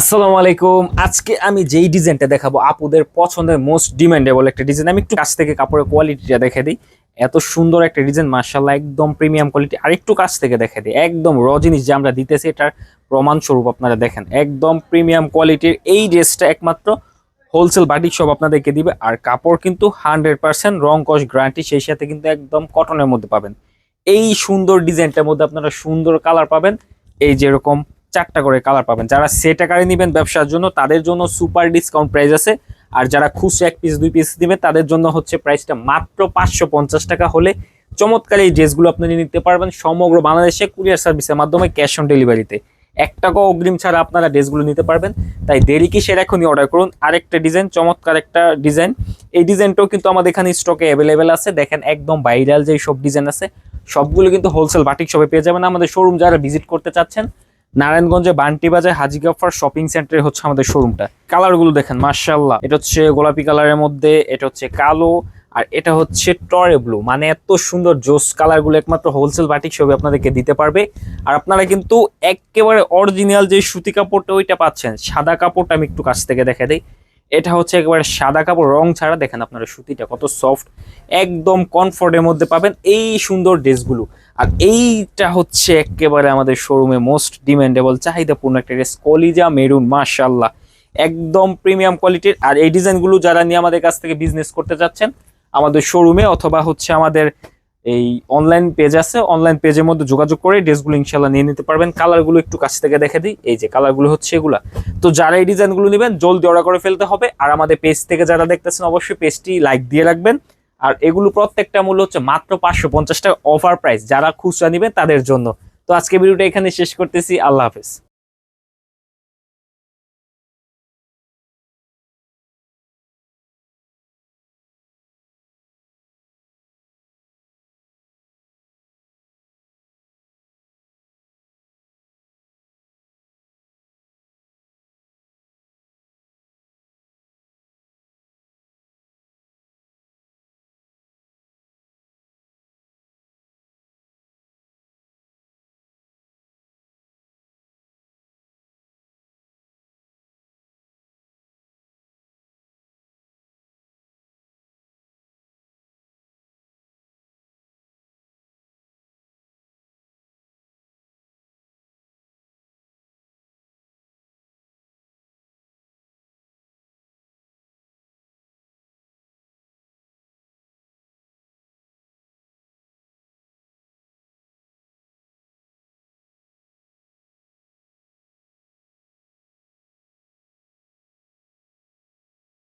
আসসালামু আলাইকুম। আজকে আমি যেই ডিজাইনটা দেখাবো আপুদের পছন্দের মোস্ট ডিমান্ডেবল একটা ডিজাইন। আমি একটু কাছ থেকে কাপড়ের কোয়ালিটিটা দেখে দিই। এত সুন্দর একটা ডিজাইন মার্শাল্লাহ একদম প্রিমিয়াম কোয়ালিটি আর একটু কাছ থেকে দেখে দিই। একদম র জিনিস যে আমরা দিতেছি, এটার প্রমাণ স্বরূপ আপনারা দেখেন। একদম প্রিমিয়াম কোয়ালিটির এই ড্রেসটা একমাত্র হোলসেল বাটিক সব আপনাদেরকে দিবে। আর কাপড় কিন্তু হান্ড্রেড পার্সেন্ট রং কস গ্যারান্টি সেই সাথে কিন্তু একদম কটনের মধ্যে পাবেন। এই সুন্দর ডিজাইনটার মধ্যে আপনারা সুন্দর কালার পাবেন। এই যেরকম চারটা করে কালার পাবেন। যারা সেট আকারে নেবেন ব্যবসার জন্য, তাদের জন্য সুপার ডিসকাউন্ট প্রাইস আছে। আর যারা খুচরা এক পিস দুই পিস দিবে তাদের জন্য হচ্ছে প্রাইসটা মাত্র পাঁচশো পঞ্চাশ টাকা হলে চমৎকার এই ড্রেসগুলো আপনি নিতে পারবেন সমগ্র বাংলাদেশে কুরিয়ার সার্ভিসের মাধ্যমে ক্যাশ অন ডেলিভারিতে এক টাকাও অগ্রিম ছাড়া আপনারা ড্রেসগুলো নিতে পারবেন। তাই দেরি কিসের এখনই অর্ডার করুন। আরেকটা ডিজাইন চমৎকার একটা ডিজাইন এই ডিজাইনটাও কিন্তু আমাদের এখানে স্টকে অ্যাভেলেবেল আছে। দেখেন একদম ভাইরাল যে সব ডিজাইন আছে, সবগুলো কিন্তু হোলসেল বাটিক শপে পেয়ে যাবেন। আমাদের শোরুম যারা ভিজিট করতে চাচ্ছেন নারায়ণগঞ্জে বান্টি বাজার হাজি গাফার শপিং সেন্টারে হচ্ছে আমাদের শোরুমটা কালারগুলো দেখেন মার্শাল্লাহ এটা হচ্ছে গোলাপি কালারের মধ্যে, এটা হচ্ছে কালো, আর এটা হচ্ছে টরে ব্লু। মানে এত সুন্দর জোস কালারগুলো একমাত্র হোলসেল বাটিক শপে আপনাদেরকে দিতে পারবে। আর আপনারা কিন্তু একেবারে অরিজিনাল যে সুতি কাপড়টা ওইটা পাচ্ছেন, সাদা কাপড়টা আমি একটু কাছ থেকে দেখে দিই। এটা হচ্ছে একেবারে সাদা কাপড়, রং ছাড়া দেখেন আপনারা সুতিটা কত সফট একদম কমফোর্টের মধ্যে পাবেন এই সুন্দর ড্রেসগুলো আর এইটা হচ্ছে একেবারে আমাদের শোরুমে মোস্ট ডিমান্ডেবল চাহিদাপূর্ণ একটা ড্রেস কলিজা মেরুন মাশাল্লাহ একদম প্রিমিয়াম কোয়ালিটির আর এই ডিজাইনগুলো যারা নিয়ে আমাদের কাছ থেকে বিজনেস করতে যাচ্ছেন আমাদের শোরুমে অথবা হচ্ছে আমাদের এই অনলাইন পেজ আছে অনলাইন পেজের মধ্যে যোগাযোগ করে ড্রেসগুলো ইনশাল্লাহ নিয়ে নিতে পারবেন। কালারগুলো একটু কাছ থেকে দেখে দিই। এই যে কালারগুলো হচ্ছে এগুলা। তো যারা এই ডিজাইনগুলো নেবেন, জলদি অর্ডার করে ফেলতে হবে। আর আমাদের পেজ থেকে যারা দেখতেছেন, অবশ্যই পেজটি লাইক দিয়ে রাখবেন। আর এগুলো প্রত্যেকটা মূল্য হচ্ছে মাত্র পাঁচশো পঞ্চাশ টাকা অফার প্রাইস যারা খুচরা নেবেন তাদের জন্য। তো আজকে ভিডিওটা এখানে শেষ করতেছি। আল্লাহ হাফেজ।